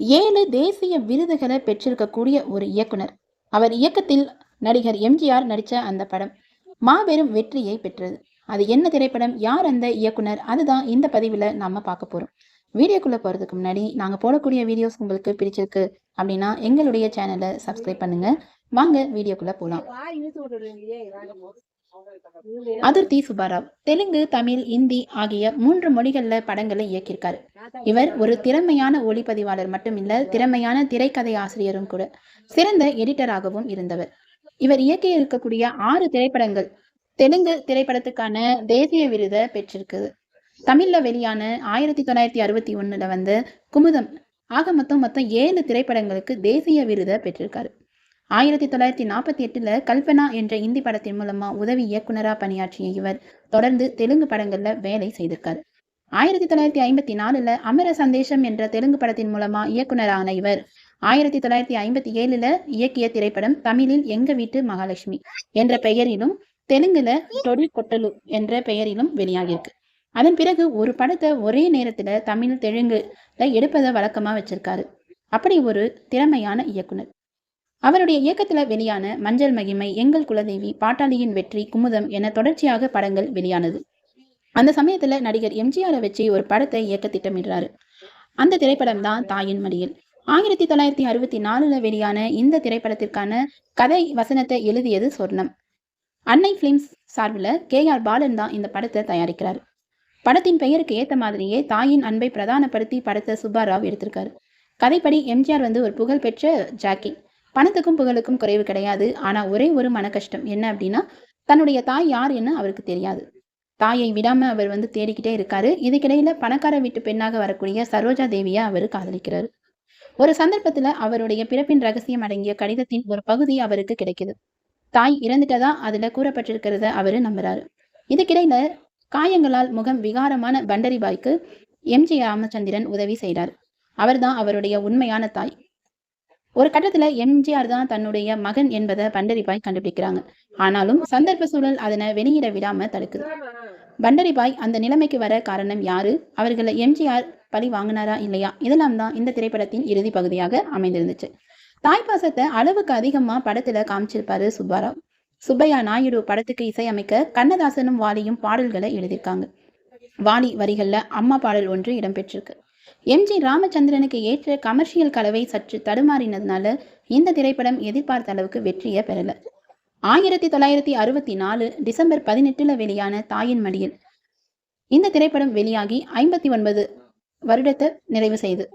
ஏழு தேசிய விருதுகளை பெற்றிருக்கக்கூடிய ஒரு இயக்குனர். அவர் இயக்கத்தில் நடிகர் எம்ஜிஆர் நடித்த அந்த படம் மாபெரும் வெற்றியை பெற்றது. அது என்ன திரைப்படம்? யார் அந்த இயக்குனர்? அதுதான் இந்த பதிவில் நாம பார்க்க போகிறோம் வீடியோக்குள்ளே போகிறதுக்கு முன்னாடி நாங்கள் போடக்கூடிய வீடியோஸ் உங்களுக்கு பிடிச்சிருக்கு அப்படின்னா எங்களுடைய சேனலை சப்ஸ்கிரைப் பண்ணுங்க. வாங்க வீடியோக்குள்ளே போகலாம் அதிர்த்தி சுபாராவ் தெலுங்கு தமிழ் இந்தி ஆகிய மூன்று மொழிகள்ல படங்களை இயக்கியிருக்காரு. இவர் ஒரு திறமையான ஒளிப்பதிவாளர் மட்டுமில்ல திறமையான திரைக்கதை ஆசிரியரும் கூட. சிறந்த எடிட்டராகவும் இருந்தவர். இவர் இயக்கி இருக்கக்கூடிய ஆறு திரைப்படங்கள் தெலுங்கு திரைப்படத்துக்கான தேசிய விருதை பெற்றிருக்குது. தமிழ்ல வெளியான ஆயிரத்தி தொள்ளாயிரத்தி அறுபத்தி ஒண்ணுல வந்து குமுதம். ஆக மொத்தம் மொத்தம் ஏழு திரைப்படங்களுக்கு தேசிய விருதை பெற்றிருக்காரு. ஆயிரத்தி தொள்ளாயிரத்தி நாற்பத்தி எட்டுல கல்பனா என்ற இந்தி படத்தின் மூலமா உதவி இயக்குனரா பணியாற்றிய இவர் தொடர்ந்து தெலுங்கு படங்கள்ல வேலை செய்திருக்காரு. ஆயிரத்தி தொள்ளாயிரத்தி ஐம்பத்தி நாலுல அமர சந்தேஷம் என்ற தெலுங்கு படத்தின் மூலமா இயக்குனரான இவர் ஆயிரத்தி தொள்ளாயிரத்தி ஐம்பத்தி ஏழுல இயக்கிய திரைப்படம் தமிழில் எங்க வீட்டு மகாலட்சுமி என்ற பெயரிலும் தெலுங்குல தொடி கொட்டலு என்ற பெயரிலும் வெளியாகியிருக்கு. அதன் பிறகு ஒரு படத்தை ஒரே நேரத்துல தமிழ் தெலுங்குல எடுப்பதை வழக்கமா வச்சிருக்காரு. அப்படி ஒரு திறமையான இயக்குனர். அவருடைய இயக்கத்தில் வெளியான மஞ்சள் மகிமை எங்கள் குலதேவி பாட்டாளியின் வெற்றி குமுதம் என தொடர்ச்சியாக படங்கள் வெளியானது. அந்த சமயத்துல நடிகர் எம்ஜிஆரை வச்சு ஒரு படத்தை இயக்க திட்டமிடுறாரு. அந்த திரைப்படம் தான் தாயின் மடியில். ஆயிரத்தி தொள்ளாயிரத்தி அறுபத்தி நாலுல வெளியான இந்த திரைப்படத்திற்கான கதை வசனத்தை எழுதியது சொர்ணம். அன்னை பிலிம்ஸ் சார்பில் கே ஆர் பாலன் தான் இந்த படத்தை தயாரிக்கிறார். படத்தின் பெயருக்கு ஏற்ற மாதிரியே தாயின் அன்பை பிரதானப்படுத்தி படத்தை சுப்பாராவ் எடுத்திருக்காரு. கதைப்படி எம்ஜிஆர் வந்து ஒரு புகழ்பெற்ற ஜாக்கி. பணத்துக்கும் புகழுக்கும் குறைவு கிடையாது. ஆனா ஒரே ஒரு மன கஷ்டம் என்ன அப்படின்னா தன்னுடைய தாய் யார் என்ன அவருக்கு தெரியாது. தாயை விடாம அவர் வந்து தேடிக்கிட்டே இருக்காரு. இதுக்கிடையில பணக்கார வீட்டு பெண்ணாக வரக்கூடிய சரோஜா தேவியை அவர் காதலிக்கிறார். ஒரு சந்தர்ப்பத்துல அவருடைய பிறப்பின் ரகசியம் அடங்கிய கடிதத்தின் ஒரு பகுதி அவருக்கு கிடைக்குது. தாய் இறந்துட்டதா அதுல கூறப்பட்டிருக்கிறத அவரு நம்புறாரு. இதுக்கிடையில காயங்களால் முகம் விகாரமான பண்டரிபாய்க்கு எம்ஜி ராமச்சந்திரன் உதவி செய்கிறார் அவர்தான் அவருடைய உண்மையான தாய். ஒரு கட்டத்துல எம்ஜிஆர் தான் தன்னுடைய மகன் என்பதை பண்டரிபாய் கண்டுபிடிக்கிறாங்க. ஆனாலும் சந்தர்ப்ப சூழல் அதனை வெளியிட விடாம தடுக்குது. பண்டரிபாய் அந்த நிலைமைக்கு வர காரணம் யாரு? அவர்களை எம்ஜிஆர் பழி வாங்கினாரா இல்லையா? இதெல்லாம் தான் இந்த திரைப்படத்தின் இறுதி பகுதியாக அமைந்திருந்துச்சு. தாய்ப்பாசத்தை அளவுக்கு அதிகமா படத்துல காமிச்சிருப்பாரு சுப்பாராவ். சுப்பையா நாயுடு படத்துக்கு இசையமைக்க கண்ணதாசனும் வாலியும் பாடல்களை எழுதியிருக்காங்க. வாலி வரிகள்ல அம்மா பாடல் ஒன்று இடம்பெற்றிருக்கு. எம்ஜி ராமச்சந்திரனுக்கு ஏற்ற கமர்ஷியல் கலவை சற்று தடுமாறினதுனால இந்த திரைப்படம் எதிர்பார்த்த அளவுக்கு வெற்றியை பெறல. ஆயிரத்தி தொள்ளாயிரத்தி அறுபத்தி நாலு டிசம்பர் பதினெட்டுல வெளியான தாயின் மடியில் இந்த திரைப்படம் வெளியாகி ஐம்பத்தி ஒன்பது வருடத்தை நிறைவு செய்து.